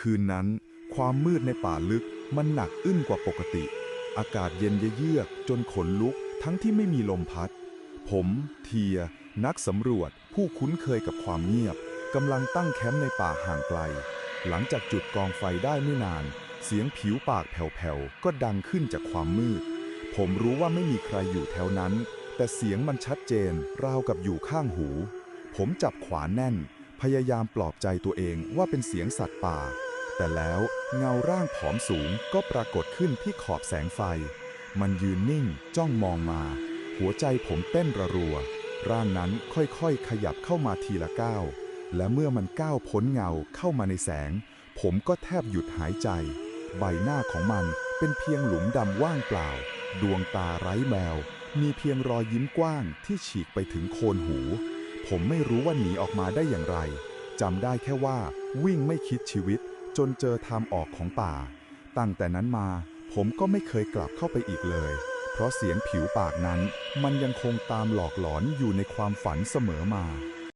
คืนนั้น ความมืดในป่าลึกมันหนักอึ้นกว่าปกติ อากาศเย็นเยือกจนขนลุกทั้งที่ไม่มีลมพัด ผม เทีย นักสำรวจ ผู้คุ้นเคยกับความเงียบกำลังตั้งแคมป์ในป่าห่างไกล หลังจากจุดกองไฟได้ไม่นาน เสียงผิวปากแผ่วๆ ก็ดังขึ้นจากความมืด ผมรู้ว่าไม่มีใครอยู่แถวนั้น แต่เสียงมันชัดเจน ราวกับอยู่ข้างหู ผมจับขวานแน่น พยายามปลอบใจตัวเองว่าเป็นเสียงสัตว์ป่า แต่แล้วเงาร่างผอมสูงก็ปรากฏขึ้นที่ขอบแสงไฟ มันยืนนิ่งจ้องมองมา หัวใจผมเต้นระรัว ร่างนั้นค่อยๆ ขยับเข้ามาทีละก้าว และเมื่อมันก้าวพ้นเงาเข้ามาในแสง ผมก็แทบหยุดหายใจ ใบหน้าของมันเป็นเพียงหลุมดำว่างเปล่า ดวงตาไร้แววมีเพียงรอยยิ้มกว้างที่ฉีกไปถึงโคนหู ผมไม่รู้ว่าหนีออกมาได้อย่างไรจำได้แค่ว่าวิ่งไม่คิดชีวิต จนเจอทางออกของป่า ตั้งแต่นั้นมาผมก็ไม่เคยกลับเข้าไปอีกเลย เพราะเสียงผิวปากนั้น มันยังคงตามหลอกหลอนอยู่ในความฝันเสมอมา